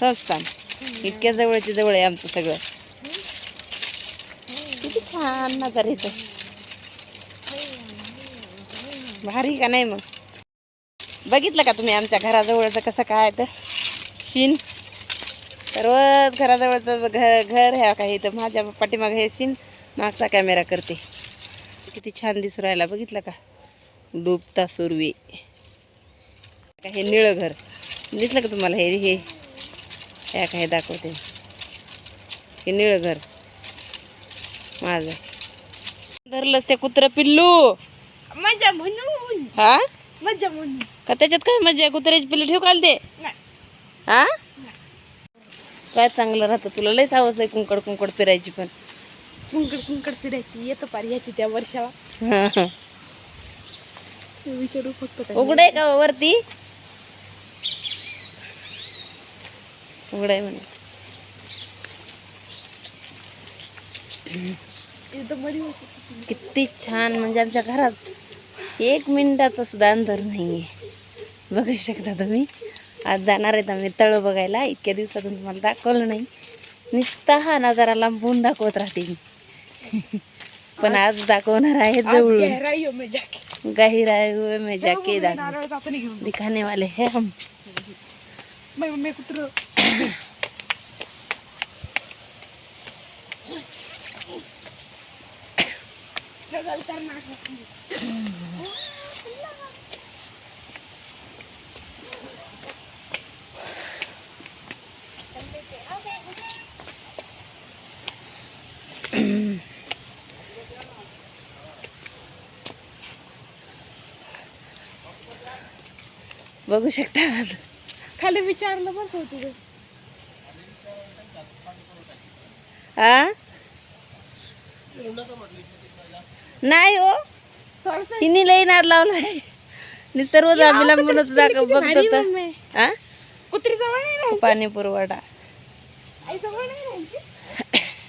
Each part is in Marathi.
संस्थान इतक्या जवळच्या जवळ आहे आमचं सगळं. किती छान नजर येतो भारी का नाही मग? बघितलं का तुम्ही आमच्या घराजवळचं कसं काय तर शिन? रोज घराजवळचं घर घर ह्या काही इथं? माझ्या पाठीमागं हे शिन मागचा कॅमेरा करते. किती छान दिसू राहिला. बघितलं का? डुबता सुरवी. हे निळं घर. दिसलं का तुम्हाला हे हे? ह्या काय दाखवते? हे निळं घर. माझं. धरलंच ते कुत्रं पिल्लू. मजा म्हणून. हा? मजा म्हणून. का त्याच्यात काय मजा? कुत्र्याची पिल्ली ठेव काल ते. हा? काय चांगलं राहतं? तुला लयच हवंच आहे कुंकड कुंकड फिरायची पण. कुंकड कुंकड फिरायची. येतं पार याची त्या वर्षाला. विचारू फक्त. उघड आहे का वरती? उघड आहे म्हणे. किती छान म्हणजे आमच्या घरात एक मिनिटाचं सुद्धा अंतर नाही आहे बघू शकता तुम्ही. आज जाणार आहेत आम्ही तळ बघायला. इतक्या दिवसातून तुम्हाला दाखवलं नाही. नुसता हा नजारा लांबून दाखवत राहते मी. पण आज दाखवणार आहे जाके गहिरा हुए में जाके दिखाने वाले हैं हम मैं मैं कुत्र स्ट्रगल करना है बघू शकता आज खाली विचारलं बरं का तुझं हा? नाही हो. हिनी लई नाद लावलाय. नुसतं रोज आम्ही लांबूनच दाखव बघतो तर. मम्मी हा? कुत्री जवळ नाही राहायची? पाणी पुरवठा. आई जवळ नाही राहायची?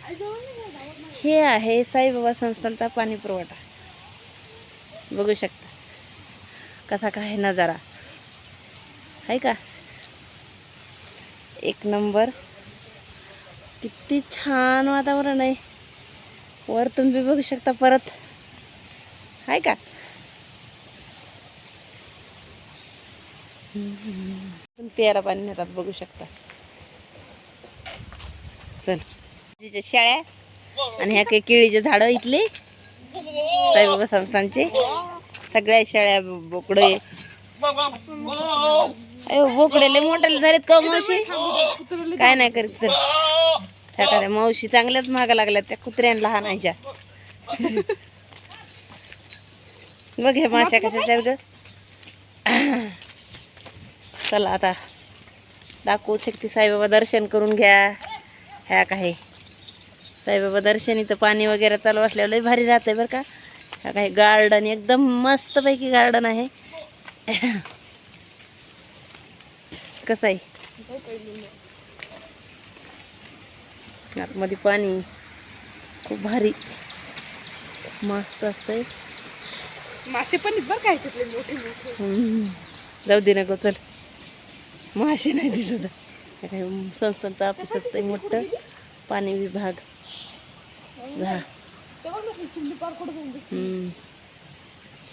आई जवळ नाही राहायची. हे आहे साईबाबा संस्थांचा पाणी पुरवठा. बघू शकता. कसा काय नजारा. आहे का? एक नंबर. किती छान वातावरण आहे. वर तुम्ही बघू शकता परत. आहे का? पण प्यायला पाणी नेतात बघू शकता. चल. जिच्या आणि ह्या काही केळीचे झाडं इथले. साईबाबा संस्थांचे सगळ्या शाळ्या बोकडे अयो बोकडे लय मोठे झालेत का हो मावशी? काय नाही करीत चल. त्या त्या मावशी चांगल्याच महागा लागल्यात त्या कुत्र्यान लहान आयच्या बघ हे माश्या कशाच्या ग. चला आता दाखवू शकते साईबाबा दर्शन करून घ्या. ह्या काय साईबाबा दर्शन इथं पाणी वगैरे चालू असल्यावर लय भारी राहतंय बरं का. ह्या काही गार्डन एकदम मस्तपैकी गार्डन आहे. कसं आहे? आतमध्ये पाणी खूप भारी. मस्त असतंय. मासे पण बरं का ह्याच्यातले मोठे मोठे. हम्म. जाऊ दे नको चल. माशी नाही दिसत. काय संस्थांचं ऑफिस असतंय मोठं. पाणी विभाग.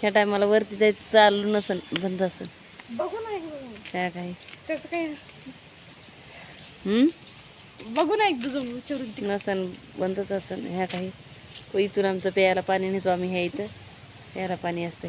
ह्या टायमाला वरती जायचं चालू नसन बंद असन बघू ना एकदा. काय काय? त्याचं काय? हम्म? बघू ना एकदा जाऊन विचारून नसन बंदच असन. ह्या काही. इथून आमचं प्यायला पाणी नेतो आम्ही ह्या इथं. प्यायला पाणी असते